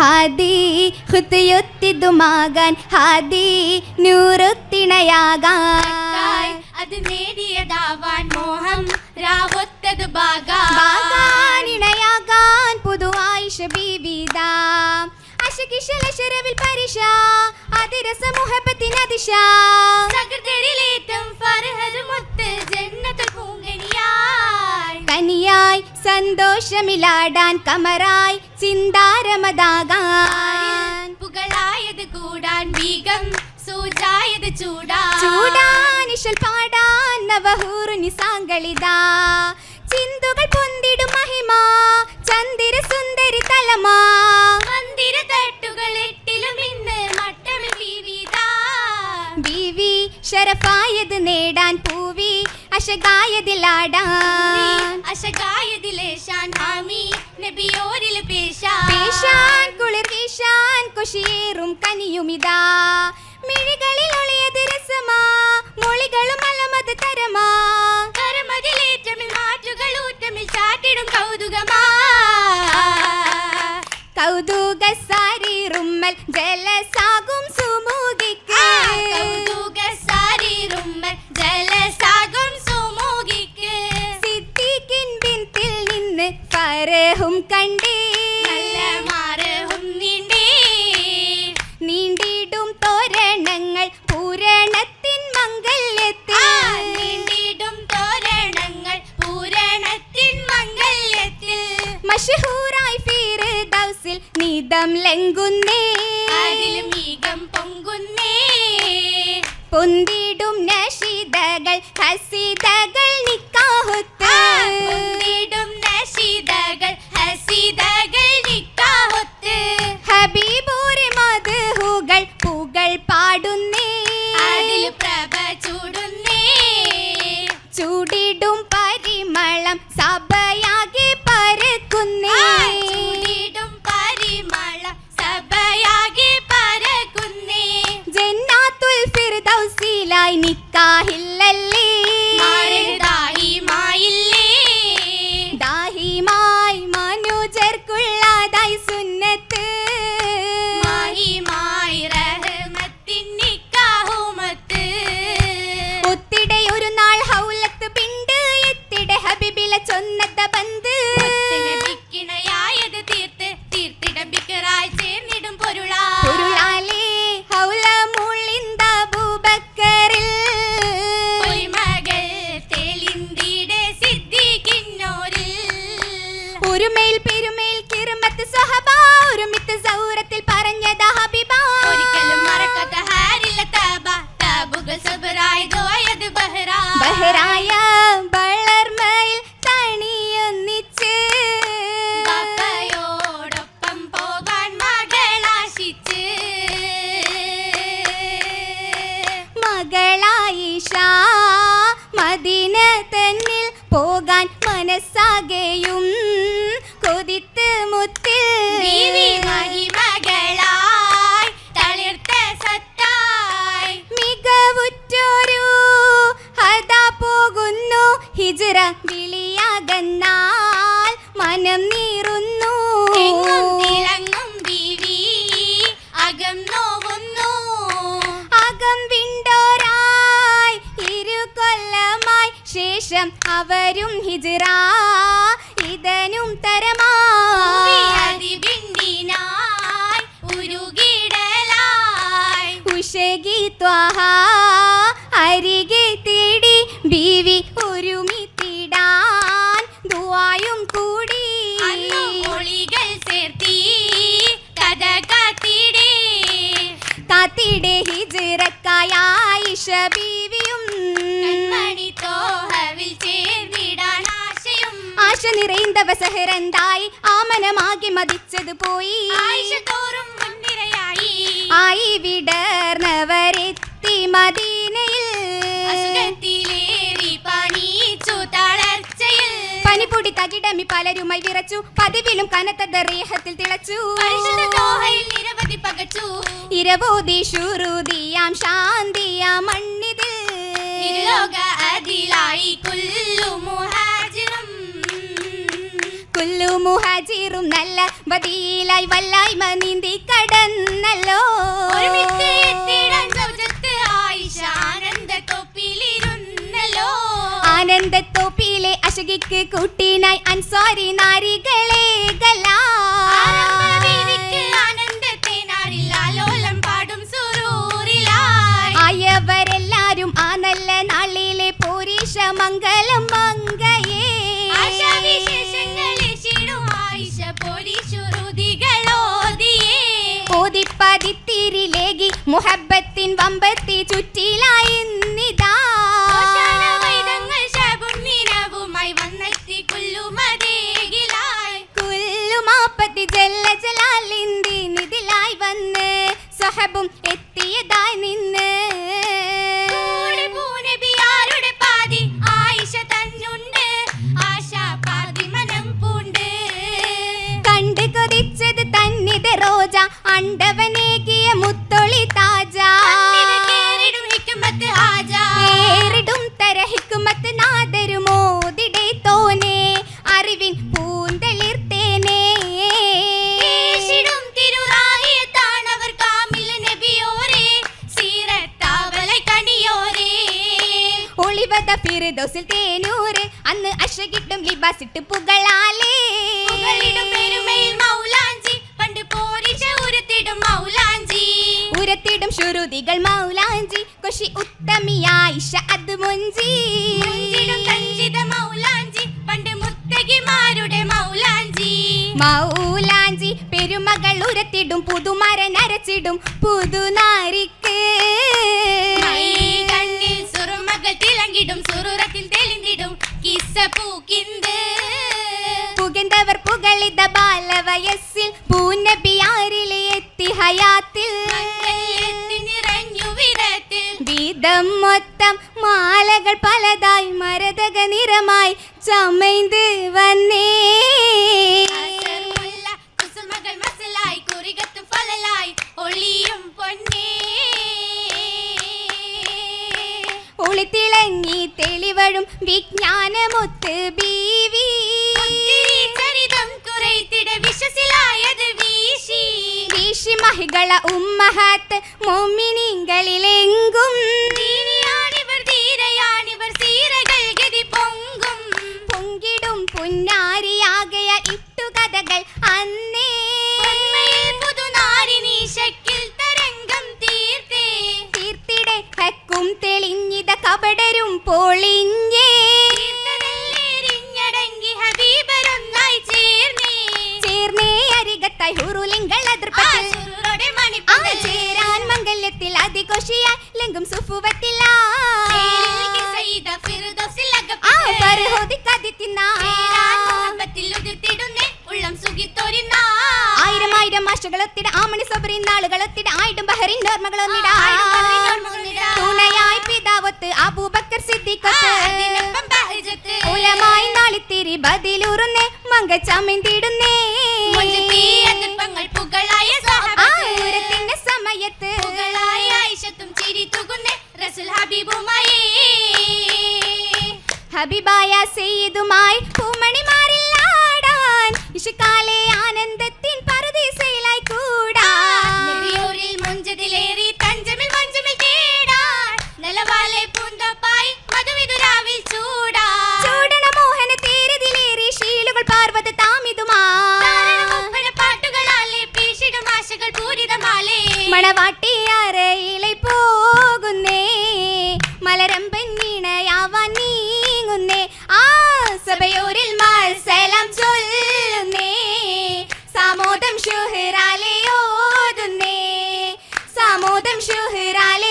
ഹാദി ഹുത്തിയൊത്തിതുമാകാൻ ഹാദി നൂറുത്തിണയാകാൻ. അത് നേടിയതാവാൻ മോഹം രാവൊത്തത് ബാഗാണിണയാകാൻ ബാഗാനിണയാകാൻ പുതുവായിഷ ബീവിത. അശകിശലശരവിൽ പരിശ അതിരസ സകൃതരിലേറ്റം ഫർഹദ് മുത്ത് പൂങ്കനിയായി. സന്തോഷമിലാടാൻ കമറായി ചിന്താരമതാകാൻ. പുകളായത് കൂടാൻ വീഗം സൂചായത് ചൂടാ ചൂടാനിശൽ പാടാൻ നവഹൂറു നിസാങ്കളിതാ. ചിന്തുകൾ പൊന്തിടും മഹിമ ചന്ദിര സുന്ദരി തലമാ. മന്ദിര തട്ടുകൾ എട്ടിലും ഇന്ന് മട്ടമിൽ ബീവി ഷറഫായത് നേടാൻ പൂവി അശകായതിലാടാൻ അശകായതിലേശാൻ ഹാമി നബിയോരിൽ പേശാൻ. പേശാൻ കുളിർ വീശാൻ കുശിയേറും കനിയുമിതാ. മിഴികളിൽ ഒളിയത് രസമാ മൊളികളും അലമത് തരമാ. കരമതിലേറ്റമിൽ മാറ്റുകൾ ഊറ്റമിൽ ചാറ്റിടും കൗതുകമാ. കൗതുക സാരി റുമ്മൽ ജലസാകും പൊന്തിടും பந்து. പോകാൻ മനസ്സാകെയും. കൊതിത്ത് മുത്തിൽ ശേഷം അവരും ഹിജ്റ. ഇതനും ഭൂമി ആശ നിറൈന്തവ സഹരന്തായി ആമനമാകെ മതിച്ചത് പോയി. ആയിഷ തോറും മുൻനിരയായി. ആയി വിടർന്നവരെത്തി മദീനയിൽ. പനിപൊടി തകിടമി പലരുമായി വിറച്ചു. പതിവിലും കനത്ത ദറീഹത്തിൽ തിളച്ചു. നിരവധി പകച്ചു. ഇരവോതി ശുരുതിയാം ശാന്തിയാം മണ്ണിതിൽ. ലോക അതിലായി കുല്ലു കുല്ലു മുഹാജിറും നല്ല ബദിയിലായി വല്ലായ്മ നീന്തി കടന്നല്ലോ. ആനന്ദത്തോപ്പിയിലെ അശകിക്ക് കൂട്ടിനായി അൻസാരി നാരികളെ ആരംഭവേദിക്ക് മുഹബത്തിൻ വമ്പത്തി ചുറ്റിലായി ഒളിവത ഫിറുദോസിൽ തേനൂര്. അന്ന് അശകിട്ടും ലിബാസിട്ട് പുകളാലേ. ഉരുത്തിടും ശുരുതികൾ മൗലാഞ്ചി. കൊഷി ഉത്തമിയായിഷ അത് മുഞ്ചി. മൗലാഞ്ചി. പണ്ട് മുത്തകിമാരുടെ മൗലാഞ്ചി. മൗലാഞ്ചി പെരുമകൾ ഉരത്തിടും പുതുമര നരച്ചിടും പുതുനാരിക്ക്. പുകളിത ബാലവയസ്സിൽ പൂനബിയാരിലെ എത്തി ഹയാത്തിൽ. മംഗല്യത്തിൽ നിറഞ്ഞു വിരത്തിൽ. വീതം മൊത്തം മാലകൾ പലതായി മരതക നിറമായി ചമൈന്ത് വന്നേ. ഒളിയും പൊന്നേ. ഒളിത്തിളങ്ങി തെളിവഴും വിജ്ഞാനമൊത്ത് ബീവി. മഹികള ഉമ്മഹാത്ത് മൊമ്മിനിങ്ങളിലെങ്കും ധീരയാണിവർ ധീരയാണിവർ സീരകൾ ഗതി പൊങ്കും. പൊങ്കിടും പുന്നാരിയാകയ ഇട്ടുകഥകൾ അന്നേ. പൊന്മയിൽ പുതുനാരിനീ ശക്കിൽ തരംഗം തീർത്തേ. തീർത്തിടെ ഹക്കും തെളിഞ്ഞിത കപടരും പൊളിഞ്ഞേ ഉള്ളം സുഖിത്തൊരിന്നാ. ആയിരം ആയിരം ആശകളൊത്തിട ആമണി സബറി നാളുകളൊത്തിട ആയിടും ബഹറിൻ ഓർമ്മകളൊന്നിട. തുണയായി പിതാവത്ത് അബൂബക്കർ സിദ്ദീഖത്ത്. ഉലമായി നാളിത്തിരി ബദിലൂറുന്നേ മങ്കച്ചമിന്തിടുന്നേ മുഞ്ചത്തി ഹബിബായ സെയ്തുമായി പൂമണിമാരില്ലാടാൻ ഇഷുക്കാലെ ആനന്ദത്തിൻ പറുദീസയിലായി കൂടാൻ. നബിയൂരിൽ മുഞ്ചതിലേറി തഞ്ചമിൽ മഞ്ചമിൽ തേടാൻ. നിലവാലെ പൂന്തപ്പായി മധുവിതുരാവിൽ ചൂടാൻ. ചൂടണ മോഹന തീരതിലേറി ശീലുകൾ പാർവത താമിതുമാ പാട്ടുകളാലെ പീശിടും ആശകൾ പൂരിതമാലേ. മണവാട്ടിയറയിലെ സമൂഹം ഷുഹറാലയോതുന്നേ സമൂഹം ഷുഹറാലേ